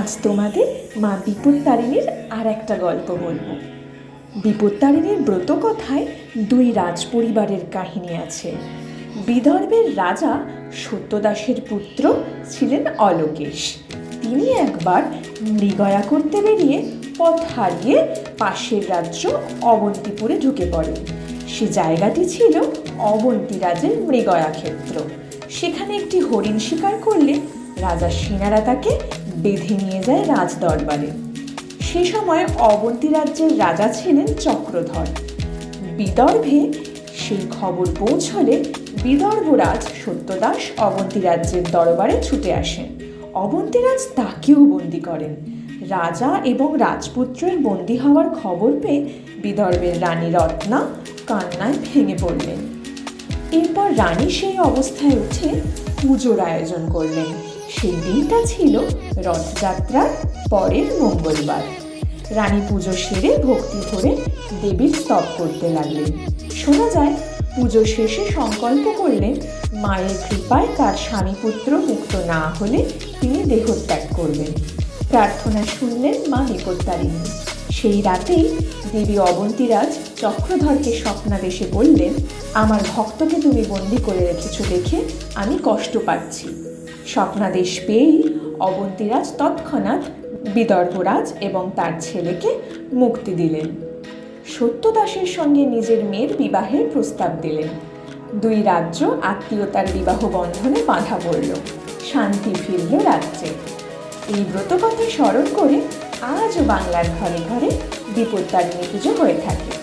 আজ তোমাদের মা বিপত্তারিণীর আর একটা গল্প বলব। বিপত্তারিণীর ব্রত কথায় দুই রাজ পরিবারের কাহিনী আছে। বিদর্ভের রাজা সত্যদাসের পুত্র ছিলেন অলোকেশ। তিনি একবার মৃগয়া করতে বেরিয়ে পথ হারিয়ে পাশের রাজ্য অবন্তিপুরে ঢুকে পড়েন সে জায়গাটি ছিল অবন্তী রাজের মৃগয়া ক্ষেত্র। সেখানে একটি হরিণ শিকার করলে রাজা সেনারা তাকে বেঁধে নিয়ে যায় রাজ দরবারে সে সময় অবন্তী রাজ্যের রাজা ছিলেন চক্রধর। বিদর্ভে সেই খবর পৌঁছলে বিদর্ভরাজ সত্যদাস অবন্তী রাজ্যের দরবারে ছুটে আসেন। অবন্তীরাজ তাকেও বন্দি করেন। রাজা এবং রাজপুত্রের বন্দি হওয়ার খবর পেয়ে বিদর্ভের রানী রত্না কান্নায় ভেঙে পড়লেন। এরপর রানী সেই অবস্থায় উঠে পুজোর আয়োজন করলেন। সেই দিনটা ছিল রথযাত্রার পরের মঙ্গলবার। রানী পুজো সেরে ভক্তি ভরে দেবীর স্তব করতে লাগলেন। শোনা যায়, পুজো শেষে সংকল্প করলেন, মায়ের কৃপায় তার স্বামী পুত্র মুক্ত না হলে তিনি দেহত্যাগ করবেন। প্রার্থনা শুনলেন মা নিকটতারিণী সেই রাতেই দেবী অবন্তীরাজ চক্রধরকে স্বপ্নাদেশে বললেন, আমার ভক্তকে তুমি বন্দি করে রেখেছ দেখে আমি কষ্ট পাচ্ছি। স্বপ্নাদেশ পেয়েই অবন্তীরাজ তৎক্ষণাৎ বিদর্ভরাজ এবং তার ছেলেকে মুক্তি দিলেন। সত্যদাসের সঙ্গে নিজের মেয়ের বিবাহের প্রস্তাব দিলেন। দুই রাজ্য আত্মীয়তার বিবাহ বন্ধনে বাঁধা পড়ল। শান্তি ফিরল রাজ্যে। এই ব্রতকথা স্মরণ করে আজও বাংলার ঘরে ঘরে বিপত্তারিণী পুজো হয়ে থাকে।